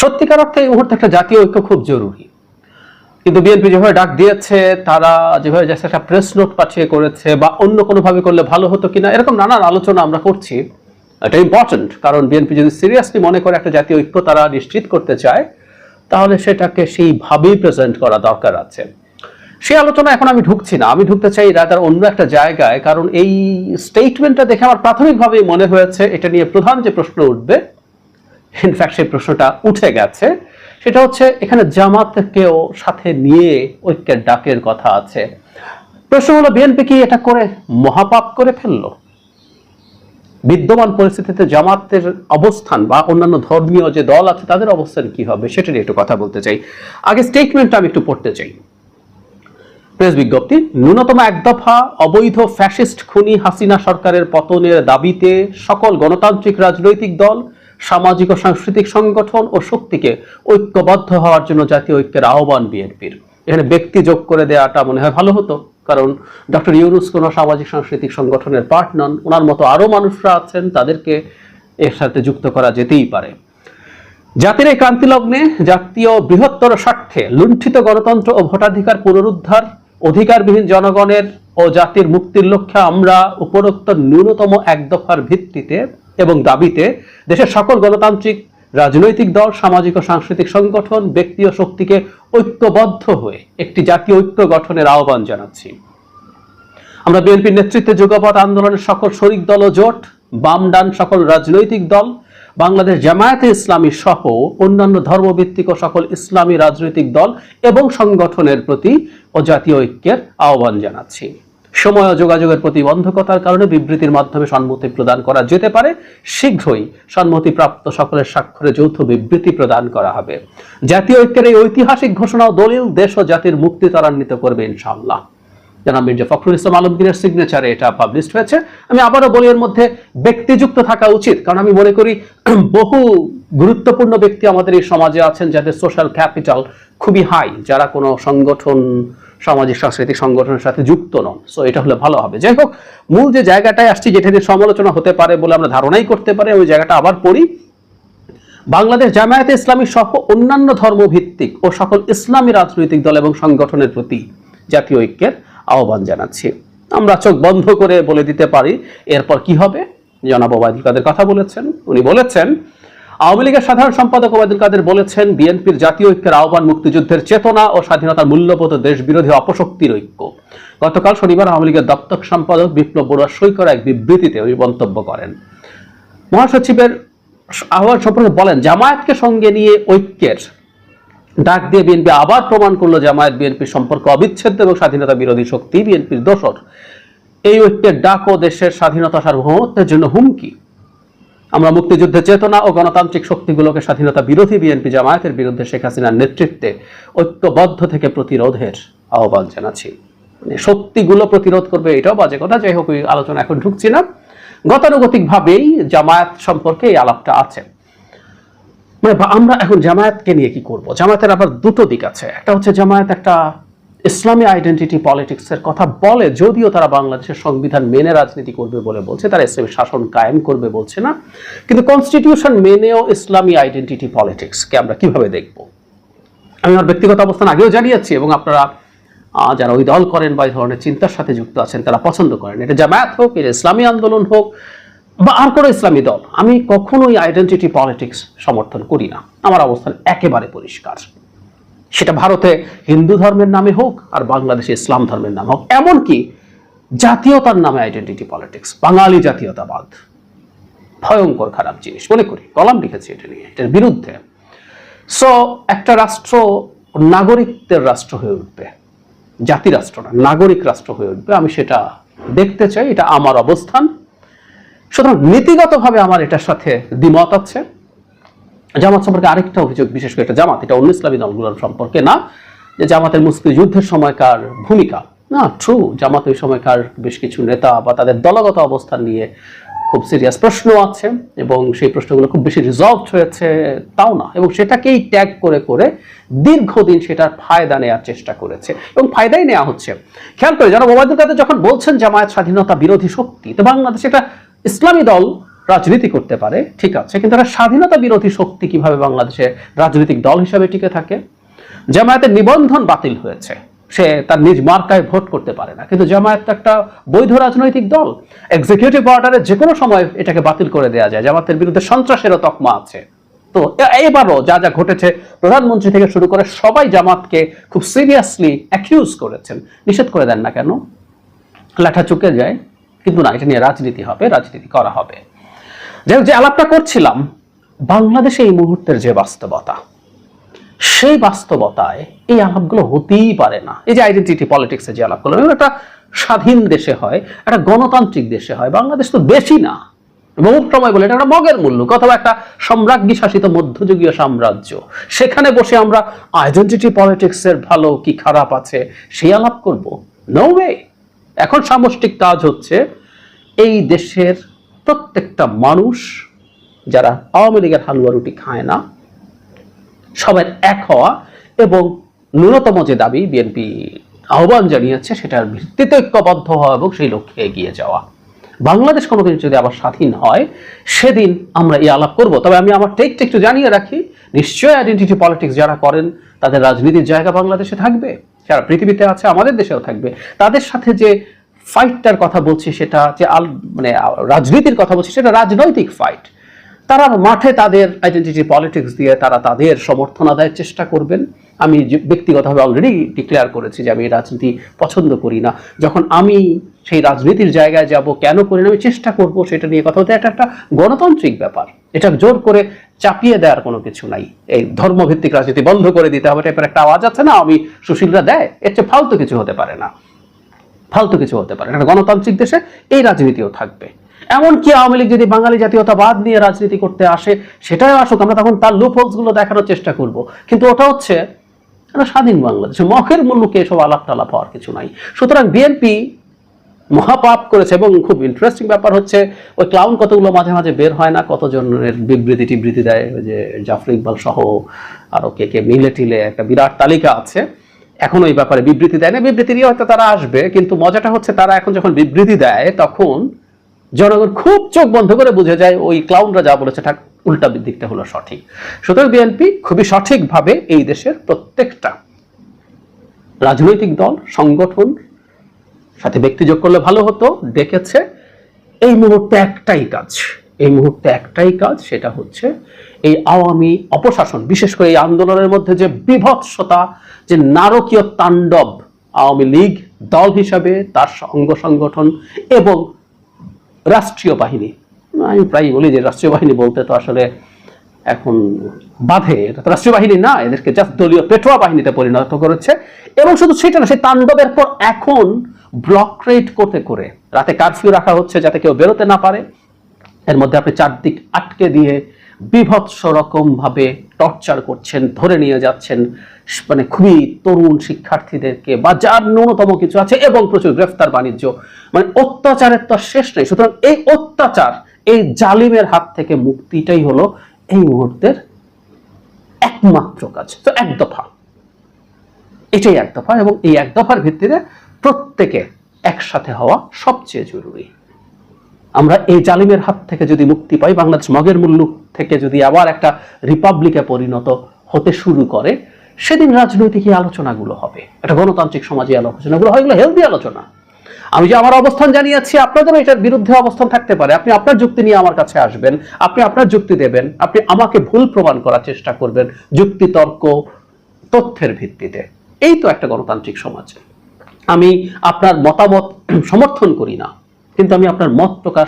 সত্যিকার অর্থে এই মুহূর্তে একটা জাতীয় ঐক্য খুব জরুরি। কিন্তু বিএনপি যেভাবে ডাক দিয়েছে, তারা যেভাবে জাস্ট একটা প্রেস নোট পাঠিয়ে করেছে বা অন্য কোনোভাবে করলে ভালো হতো কিনা, এরকম নানান আলোচনা আমরা করছি। এটা ইম্পর্টেন্ট কারণ বিএনপি যদি সিরিয়াসলি মনে করে একটা জাতীয় ঐক্য তারা নিশ্চিত করতে চায়, তাহলে সেটাকে সেইভাবেই প্রেজেন্ট করা দরকার আছে। সেই আলোচনা এখন আমি ঢুকছি না। আমি ঢুকতে চাই রাদার অন্য একটা জায়গায়, কারণ এই স্টেটমেন্টটা দেখে আমার প্রাথমিকভাবেই মনে হয়েছে, এটা নিয়ে প্রধান যে প্রশ্ন উঠবে ইনফ্যাক্ট সেই প্রশ্নটা উঠে গেছে। সেটা হচ্ছে, এখানে জামাতকেও সাথে নিয়ে ঐক্যের ডাকের কথা আছে। প্রশ্ন হলো, বিএনপি কি এটা করে মহাপাপ করে ফেলল? বিদ্যমান পরিস্থিতিতে জামাতের অবস্থান বা অন্যান্য ধর্মীয় যে দল আছে, তাদের অবস্থান কি হবে, সেটা নিয়ে একটু কথা বলতে চাই। আগে স্টেটমেন্টটা আমি একটু পড়তে চাই। প্রেস বিজ্ঞপ্তি, ন্যূনতম এক দফা অবৈধ ফ্যাসিস্ট খুনি হাসিনা সরকারের পতনের দাবিতে সকল গণতান্ত্রিক রাজনৈতিক দল সামাজিক ও সাংস্কৃতিক সংগঠন ও শক্তিকে ঐক্যবদ্ধ হওয়ার জন্য জাতীয় ঐক্যের আহ্বান বিএনপির। এখানে ব্যক্তি যোগ করে দেওয়াটা মনে হয় ভালো হতো, কারণ ডক্টর ইউনুস কোনো সামাজিক সাংস্কৃতিক সংগঠনের পার্ট নন, ওনার মতো আরও মানুষরা আছেন, তাদেরকে এর সাথে যুক্ত করা যেতেই পারে। জাতির এই ক্রান্তি লগ্নে জাতীয় বৃহত্তর স্বার্থে লুণ্ঠিত গণতন্ত্র ও ভোটাধিকার পুনরুদ্ধার, অধিকারবিহীন জনগণের ও জাতির মুক্তির লক্ষ্যে আমরা উপরোক্ত ন্যূনতম এক দফার ভিত্তিতে এবং দাবিতে দেশের সকল গণতান্ত্রিক, রাজনৈতিক দল, সামাজিক ও সাংস্কৃতিক সংগঠন, ব্যক্তি ও শক্তিকে ঐক্যবদ্ধ হয়ে একটি জাতীয় ঐক্য গঠনের আহ্বান জানাচ্ছি। আমরা বিএনপির নেতৃত্বে যুগপথ আন্দোলনের সকল শরিক দল ও জোট বাম ডান সকল রাজনৈতিক দল, বাংলাদেশ জামায়াতে ইসলামী সহ অন্যান্য ধর্মভিত্তিক ও সকল ইসলামী রাজনৈতিক দল এবং সংগঠনের প্রতি ও জাতীয় ঐক্যের আহ্বান জানাচ্ছি। সময় ও যোগাযোগের প্রতিবন্ধকতার কারণে বিবৃতির মাধ্যমে সম্মতি প্রদান করা যেতে পারে। শীঘ্রই সম্মতিপ্রাপ্ত সকলের স্বাক্ষরে যৌথ বিবৃতি প্রদান করা হবে। জাতীয় ঐক্যের এই ঐতিহাসিক ঘোষণা দলিল দেশ ও জাতির মুক্তি ত্বরান্বিত করবে ইনশাআল্লাহ। জনাব মির্জা ফখরুল ইসলাম আলমগীরের সিগনেচারে এটা পাবলিশড হয়েছে। আমি আবারও বলি, এর মধ্যে ব্যক্তিযুক্ত থাকা উচিত, কারণ আমি মনে করি বহু গুরুত্বপূর্ণ ব্যক্তি আমাদের এই সমাজে আছেন যাদের সোশ্যাল ক্যাপিটাল খুবই হাই যারা কোনো সংগঠন সামাজিক, সাংস্কৃতিক সংগঠনের সাথে যুক্ত নন। সো এটা হলে ভালো হবে। যাই হোক, মূল যে জায়গাটায় আসছি, যেটা নিয়ে সমালোচনা হতে পারে বলে আমরা ধারণাই করতে পারি, ওই জায়গাটা আবার পড়ি। বাংলাদেশ জামায়াতে ইসলামী সহ অন্যান্য ধর্মভিত্তিক ও সকল ইসলামী রাজনৈতিক দল এবং সংগঠনের প্রতি জাতীয় ঐক্যের আহ্বান জানাচ্ছি। আমরা চোখ বন্ধ করে বলে দিতে পারি, এরপর কি হবে? জনাব ওবায়দুল কাদের কথা বলেছেন। উনি বলেছেন আওয়ামী লীগের সাধারণ সম্পাদক ওবায়দুল কাদের বলেছেন, বিএনপির জাতীয় ঐক্যের আহ্বান মুক্তিযুদ্ধের চেতনা ও স্বাধীনতার মূল্যবোধ দেশ বিরোধী অপশক্তির ঐক্য। গতকাল শনিবার আওয়ামী লীগের দপ্তর সম্পাদক বিপ্লব বড়ুয়া সই করা এক বিবৃতিতে উনি মন্তব্য করেন। মহাসচিবের আহ্বান সম্পর্কে বলেন, জামায়াতকে সঙ্গে নিয়ে ঐক্যের ডাক দিয়ে বিএনপি আবার প্রমাণ করল, জামায়াত বিএনপির সম্পর্ক অবিচ্ছেদ্য এবং স্বাধীনতা বিরোধী শক্তি, বিএনপির দোষর। এই ঐক্যের ডাক ও দেশের স্বাধীনতা সার্বভৌমত্বের জন্য হুমকি। আমরা মুক্তিযুদ্ধের চেতনা ও গণতান্ত্রিক শক্তিগুলোকে স্বাধীনতা বিরোধী বিএনপি জামায়াতের বিরুদ্ধে শেখ হাসিনার নেতৃত্বে ঐক্যবদ্ধ থেকে প্রতিরোধের আহ্বান জানাচ্ছি। মানে শক্তিগুলো প্রতিরোধ করবে এটাও বাজে কথা, যাই হোক আলোচনা এখন ঢুকছি না। গতানুগতিকভাবেই জামায়াত সম্পর্কে এই আলাপটা আছে। মানে আমরা এখন জামায়াতকে নিয়ে কি করব? জামায়াতের আবার দুটো দিক আছে। একটা হচ্ছে জামায়াত একটা ইসলামী আইডেন্টিটি পলিটিক্সের কথা বলে, যদিও তারা বাংলাদেশের সংবিধান মেনে রাজনীতি করবে বলে বলছে, তারা ইসলামী শাসন কায়েম করবে বলছে না। কিন্তু কনস্টিটিউশন মেনেও ইসলামী আইডেন্টিটি পলিটিক্সকে আমরা কীভাবে দেখব? আমি আমার ব্যক্তিগত অবস্থান আগেও জানিয়েছি এবং আপনারা যারা ওই দল করেন বা এই ধরনের চিন্তার সাথে যুক্ত আছেন, তারা পছন্দ করেন। এটা জামায়াত হোক, এটা ইসলামী আন্দোলন হোক, বা আর কোনো ইসলামী দল। আমি কখনোই আইডেন্টিটি পলিটিক্স সমর্থন করি না। আমার অবস্থান একেবারে পরিষ্কার। সেটা ভারতে হিন্দু ধর্মের নামে হোক আর বাংলাদেশে ইসলাম ধর্মের নামে হোক, এমনকি জাতীয়তার নামে আইডেন্টিটি পলিটিক্স বাঙালি জাতীয়তাবাদ। ভয়ঙ্কর খারাপ জিনিস, মনে করি, কলাম লিখেছি এটা নিয়ে, এটার বিরুদ্ধে। সো একটা রাষ্ট্র নাগরিকদের রাষ্ট্র হয়ে উঠবে, জাতি রাষ্ট্র না, নাগরিক রাষ্ট্র হয়ে উঠবে, আমি সেটা দেখতে চাই, এটা আমার অবস্থান। সুতরাং নীতিগতভাবে আমার এটার সাথে দ্বিমত আছে। জামাত সম্পর্কে আরেকটা অভিযোগ, বিশেষ করে এটা জামাত, এটা অন্য ইসলামী দলগুলোর সম্পর্কে না, যে জামাতের মুক্তিযুদ্ধের সময়কার ভূমিকা। না ট্রু জামাত ওই সময়কার বেশ কিছু নেতা বা তাদের দলগত অবস্থান নিয়ে খুব সিরিয়াস প্রশ্ন আছে এবং সেই প্রশ্নগুলো খুব বেশি রিজলভ হয়েছে তাও না এবং সেটাকেই ট্যাগ করে করে দীর্ঘদিন সেটার ফায়দা নেওয়ার চেষ্টা করেছে এবং ফায়দাই নেওয়া হচ্ছে। খেয়াল করে যারা ওবায়দুল কাদের যখন বলছেন জামায়াত স্বাধীনতা বিরোধী শক্তি, তো বাংলাদেশ এটা ইসলামী দল রাজনীতি করতে পারে, ঠিক আছে, কিন্তু একটা স্বাধীনতা বিরোধী শক্তি কীভাবে বাংলাদেশে রাজনৈতিক দল হিসাবে টিকে থাকে? জামায়াতের নিবন্ধন বাতিল হয়েছে, সে তার নিজ মার্কায় ভোট করতে পারে না, কিন্তু জামায়াত একটা বৈধ রাজনৈতিক দল এক্সিকিউটিভ অর্ডারে যে কোনো সময় এটাকে বাতিল করে দেওয়া যায় জামাতের বিরুদ্ধে সন্ত্রাসেরও তকমা আছে। তো এবারও যা যা ঘটেছে, প্রধানমন্ত্রী থেকে শুরু করে সবাই জামাতকে খুব সিরিয়াসলি অ্যাকিউজ করেছেন, নিষেধ করে দেন না কেন? লেখা চুকে যায়, কিন্তু না, এটা নিয়ে রাজনীতি হবে, রাজনীতি করা হবে। যাই যে আলাপটা করছিলাম, বাংলাদেশে এই মুহূর্তের যে বাস্তবতা, সেই বাস্তবতায় এই আলাপগুলো হতেই পারে না। এই যে আইডেন্টিটি পলিটিক্সে যে আলাপগুলো একটা স্বাধীন দেশে হয়, একটা গণতান্ত্রিক দেশে হয়। বাংলাদেশ তো বেশি না। বহু সময় বলে, এটা একটা মগের মূল্য, অথবা একটা সম্রাজ্ঞী শাসিত মধ্যযুগীয় সাম্রাজ্য। সেখানে বসে আমরা আইডেন্টিটি পলিটিক্সের ভালো কি খারাপ আছে, সেই আলাপ করব? নো ওয়ে এখন সামষ্টিক কাজ হচ্ছে, এই দেশের প্রত্যেকটা মানুষ যারা আওয়ামী লীগের হালুয়া রুটি খায় না সবার এক হওয়া এবং ন্যূনতম যে দাবি বিএনপি আহ্বান জানিয়েছে, সেটার ভিত্তিতে ঐক্যবদ্ধ হওয়া এবং সেই লক্ষ্যে এগিয়ে যাওয়া। বাংলাদেশ কোনো কিছু যদি আবার স্বাধীন হয়, সেদিন আমরা এই আলাপ করব। তবে আমি আমার টেকটা একটু জানিয়ে রাখি, নিশ্চয়ই আইডেন্টিটি পলিটিক্স যারা করেন, তাদের রাজনীতির জায়গা বাংলাদেশে থাকবে সারা পৃথিবীতে আছে, আমাদের দেশেও থাকবে। তাদের সাথে যে ফাইটটার কথা বলছি সেটা, যে আল মানে রাজনীতির কথা বলছি সেটা রাজনৈতিক ফাইট তারা মাঠে তাদের আইডেন্টিটি পলিটিক্স দিয়ে তারা তাদের সমর্থন আদায়ের চেষ্টা করবেন। আমি ব্যক্তিগতভাবে অলরেডি ডিক্লেয়ার করেছি যে আমি রাজনীতি পছন্দ করি না। যখন আমি সেই রাজনীতির জায়গায় যাব, কেন করি না, আমি চেষ্টা করব সেটা নিয়ে কথা বলতে, এটা একটা গণতান্ত্রিক ব্যাপার। এটা জোর করে চাপিয়ে দেওয়ার কোনো কিছু নাই। এই ধর্মভিত্তিক রাজনীতি বন্ধ করে দিতে হবে টাইপের একটা আওয়াজ আছে না, আমি সুশীলরা দেয়, এর চেয়ে ফালতু কিছু হতে পারে না। ফালতু কিছু হতে পারে একটা গণতান্ত্রিক দেশে এই রাজনীতিও থাকবে। এমনকি আওয়ামী লীগ যদি বাঙালি জাতীয়তাবাদ নিয়ে রাজনীতি করতে আসে, সেটাই আসুক, আমরা তখন তার লুপগুলো দেখানোর চেষ্টা করব। কিন্তু ওটা হচ্ছে একটা স্বাধীন বাংলাদেশ। মখের মুল্লুকে এসব আলাপ টালাপ হওয়ার কিছু নাই। সুতরাং বিএনপি মহাপাপ করেছে এবং খুব ইন্টারেস্টিং ব্যাপার হচ্ছে, ওই ক্লাউন কতগুলো মাঝে মাঝে বের হয় না, কতজনের বিবৃতি টিবৃতি দেয়, ওই যে জাফর ইকবাল সহ আরও কে কে মিলে টিলে একটা বিরাট তালিকা আছে। এখন ওই ব্যাপারে বিবৃতি দেয় না, বিবৃতি নিয়ে হয়তো তারা আসবে, কিন্তু মজাটা হচ্ছে তারা এখন যখন বিবৃতি দেয়, তখন জনগণ খুব চোখ বন্ধ করে বুঝে যায় ওই ক্লাউনরা যা বলেছে, ঠাক, উল্টা দিকটা হলো সঠিক। সুতরাং বিএনপি খুবই সঠিকভাবে এই দেশের প্রত্যেকটা রাজনৈতিক দল, সংগঠন, সাথে ব্যক্তি যোগ করলে ভালো হতো, ডেকেছে। এই মুহূর্তে একটাই কাজ। এই মুহূর্তে একটাই কাজ, সেটা হচ্ছে এই আওয়ামী অপশাসন, বিশেষ করে এই আন্দোলনের মধ্যে যে বিভৎসতা, যে নারকীয় তাণ্ডব আওয়ামী লীগ দল হিসাবে তার অঙ্গ সংগঠন এবং রাষ্ট্রীয় বাহিনী। আমি প্রায় বলি যে রাষ্ট্রীয় বাহিনী বলতে তো আসলে এখন বাধে রাষ্ট্রীয় বাহিনী না, এদেরকে জাস্ট দলীয় পেটোয়া বাহিনীতে পরিণত করেছে। এবং শুধু সেটা না, সেই তাণ্ডবের পর এখন ব্লক রেড করতে করে, রাতে কারফিউ রাখা হচ্ছে যাতে কেউ বেরোতে না পারে। এর মধ্যে আপনি চারদিক আটকে দিয়ে বিভৎস রকম ভাবে টর্চার করছেন, ধরে নিয়ে যাচ্ছেন মানে খুবই তরুণ শিক্ষার্থীদেরকে বা যার ন্যূনতম কিছু আছে এবং প্রচুর গ্রেফতার বাণিজ্য। মানে অত্যাচারের তো শেষ নেই। সুতরাং এই অত্যাচার, এই জালিমের হাত থেকে মুক্তিটাই হলো এই মুহূর্তের একমাত্র কাজ। তো এক দফা। এটাই এক দফা এবং এই এক দফার ভিত্তিতে প্রত্যেকে একসাথে হওয়া সবচেয়ে জরুরি। আমরা এই জালিমের হাত থেকে যদি মুক্তি পাই, বাংলাদেশ মগের মূল্য থেকে যদি আবার একটা রিপাবলিকে পরিণত হতে শুরু করে, সেদিন রাজনৈতিক আলোচনাগুলো হবে। একটা গণতান্ত্রিক সমাজে আলোচনাগুলো হয় এগুলো হেলদি আলোচনা। আমি যে আমার অবস্থান জানিয়েছি আপনাদেরও এটার বিরুদ্ধে অবস্থান থাকতে পারে। আপনি আপনার যুক্তি নিয়ে আমার কাছে আসবেন, আপনি আপনার যুক্তি দেবেন, আপনি আমাকে ভুল প্রমাণ করার চেষ্টা করবেন যুক্তি, তর্ক, তথ্যের ভিত্তিতে। এই তো একটা গণতান্ত্রিক সমাজ। আমি আপনার মতামত সমর্থন করি না। কিন্তু আমি আপনার মত প্রকাশ